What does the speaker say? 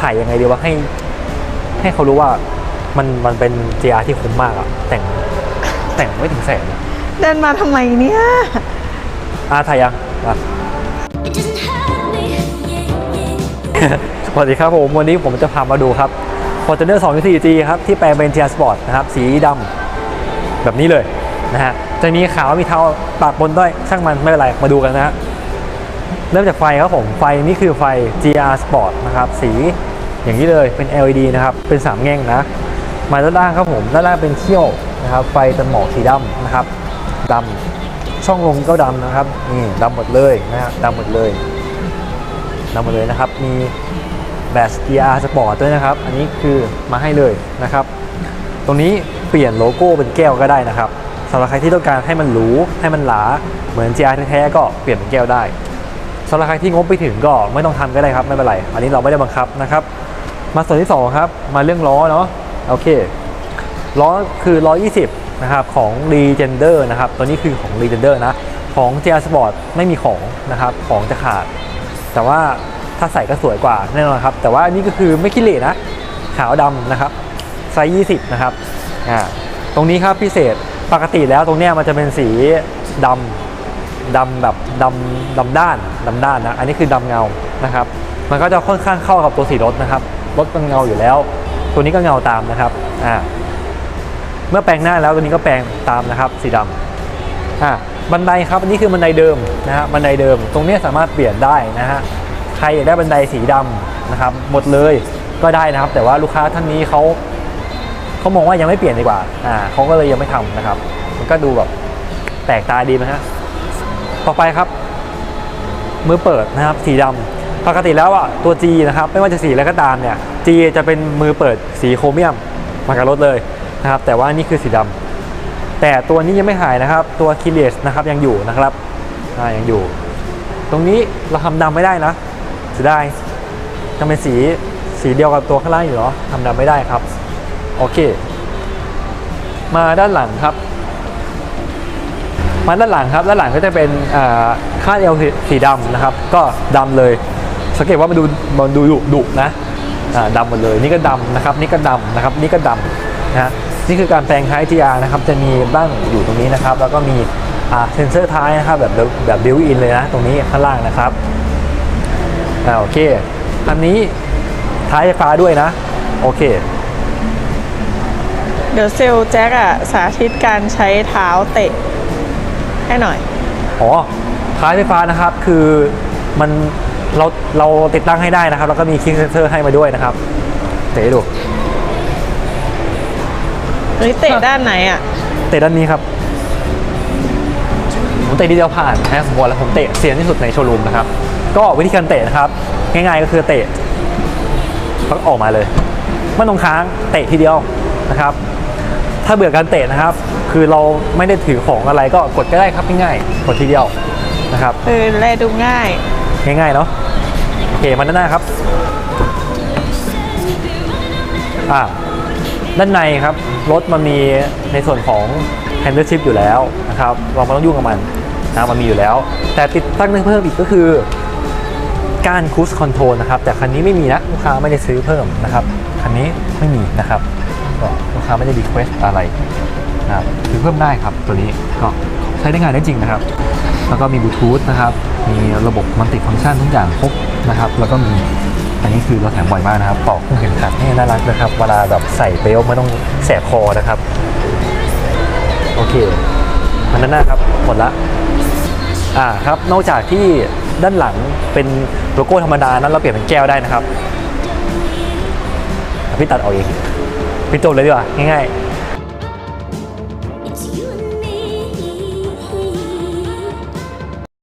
ถ่ายยังไงดีว่าให้ ให้เขารู้ว่ามันมันเป็น GR ที่คุ้มมากอะแต่งแต่งไม่ถึงแสนอะเดินมาทำไมเนี่ยอ่าถ่ายยังอะ It doesn't hurt me. Yeah, yeah. สวัสดีครับผม วันนี้ผมจะพามาดูครับ Fortuner 2.4G ครับ ที่แปลงเป็น GR Sport นะครับ สีดำแบบนี้เลยนะฮะจะมีขาวมีเทาปากบนด้วยช่างมันไม่เป็นไร มาดูกันนะฮะ เริ่มจากไฟครับผม ไฟนี่คือไฟ GR Sport นะครับ สีอย่างนี้เลยเป็น LED นะครับ เป็น 3 แง่งนะ มาด้านล่างครับผม ด้านล่างเป็นเขี้ยวนะครับ ไฟตันหมอกสีดำนะครับดำช่องลมก็ดำนะครับ นี่ดำหมดเลยนะฮะดำหมดเลยดำหมดเลยนะครับ มีแบต GR Sport ด้วยนะครับ อันนี้คือมาให้เลยนะครับ ตรงนี้เปลี่ยนโลโก้เป็นแก้วก็ได้นะครับสำหรับใครที่ต้องการให้มันหรูให้มันหลาเหมือน GR แท้ๆก็เปลี่ยนเป็นแก้วได้ สำหรับใครที่งบไปถึงก็ไม่ต้องทำก็ได้ครับไม่เป็นไร อันนี้เราไม่ได้บังคับนะครับ มาส่วนที่ 2 ครับ มาเรื่องล้อเนาะโอเคล้อคือ120นะครับของ Legender นะครับตัวนี้คือของ Legender นะของ GR Sport ไม่มีของนะครับของจะขาด แต่ว่าถ้าใส่ก็สวยกว่าแน่นอนครับ แต่ว่าอันนี้ก็คือไม่ขี้เหร่นะ ขาวดำนะครับไซส์20 นะครับอ่าตรงนี้ครับพิเศษปกติแล้วตรงเนี้ยมันจะเป็นสีดำ ดำแบบดำดำด้านดำด้านนะ อันนี้คือดำเงานะครับ มันก็จะค่อนข้างเข้ากับตัวสีรถนะครับ รถมันเงาอยู่แล้ว ตัวนี้ก็เงาตามนะครับ อ่า เมื่อแปลงหน้าแล้วตัวนี้ก็แปลงตามนะครับ สีดำอ่า บันไดครับ อันนี้คือบันไดเดิมนะฮะ บันไดเดิม ตรงเนี้ยสามารถเปลี่ยนได้นะฮะ ใครอยากได้บันไดสีดำนะครับ หมดเลยก็ได้นะครับ แต่ว่าลูกค้าท่านนี้เขาเขามองว่ายังไม่เปลี่ยนดีกว่า อ่าเขาก็เลยยังไม่ทำนะครับ มันก็ดูแบบแปลกตาดีนะฮะ ต่อไปครับมือเปิดนะครับสีดำปกติแล้วอะตัว G นะครับไม่ว่าจะสีอะไรก็ตามเนี่ย G จะเป็นมือเปิดสีโครเมียมมากับรถเลยนะครับ แต่ว่านี่คือสีดำแต่ตัวนี้ยังไม่หายนะครับ ตัวคิเลสนะครับยังอยู่นะครับอ่ายังอยู่ ตรงนี้เราทำดำไม่ได้นะเสียดายยังเป็นสีสีเดียวกับตัวข้างล่างอยู่เหรอทำดำไม่ได้ครับโอเค มาด้านหลังครับ มาด้านหลังครับด้านหลังก็จะเป็นคาดเอวสีดำนะครับ ก็ดำเลยสังเกตว่ามันดูมันดูดุดุนะดำหมดเลยนี่ก็ดำนะครับ นี่ก็ดำนะครับ นี่ก็ดำนะฮะนี่คือการแปลงท้าย GR นะครับ จะมีบ้างอยู่ตรงนี้นะครับ แล้วก็มีเซนเซอร์ท้ายนะครับ แบบแบบบิวอินเลยนะ ตรงนี้ข้างล่างนะครับอ่าโอเคอันนี้ท้ายไฟฟ้าด้วยนะ โอเค เดี๋ยวเซลลแจ็คอะสาธิตการใช้เท้าเตะ ให้หน่อย อ๋อท้ายไฟฟ้านะครับคือมันเราเราติดตั้งให้ได้นะครับ แล้วก็มีคิกเซนเซอร์ให้มาด้วยนะครับ เตะให้ดูเฮ้ยเตะด้านไหนอะเตะด้านนี้ครับ ผมเตะทีเดียวผ่านนะผมบอกแล้วผมเตะเสียนที่สุดในโชว์รูมนะครับ ก็วิธีการเตะนะครับ ง่ายๆก็คือเตะแล้วออกมาเลยไม่ต้องค้างเตะทีเดียวนะครับ ถ้าเบื่อการเตะนะครับ คือเราไม่ได้ถือของอะไรก็กดก็ได้ครับง่ายๆกดทีเดียวนะครับเออแลดูง่าย ง่ายๆเนาะโอเคมาด้านหน้าครับอ่าด้านในครับรถมันมีในส่วนของ handle shift อยู่แล้วนะครับ เราไม่ต้องยุ่งกับมันนะมันมีอยู่แล้ว แต่ติดตั้งเพิ่มอีกก็คือการคูสคอนโทรลนะครับ แต่คันนี้ไม่มีนะลูกค้าไม่ได้ซื้อเพิ่มนะครับ คันนี้ไม่มีนะครับ ก็ลูกค้าไม่ได้รีเควสอะไรนะครับคือเพิ่มได้ครับตัวนี้ก็ใช้ได้งานได้จริงนะครับ แล้วก็มีบลูทูธนะครับ มีระบบมัลติฟังก์ชันทุกอย่างครบนะครับ แล้วก็มีอันนี้คือเราแถมบ่อยมากนะครับปอกคู่เข็มขัดให้น่ารักนะครับ เวลาแบบใส่เบลไม่ต้องแสบคอนะครับ โอเคมันนั่นนะครับหมดละอ่าครับ นอกจากที่ด้านหลังเป็นโลโก้ธรรมดานั้นเราเปลี่ยนเป็นแก้วได้นะครับพี่ตัดออกเอง ลิปจบเลยดีกว่าง่ายๆ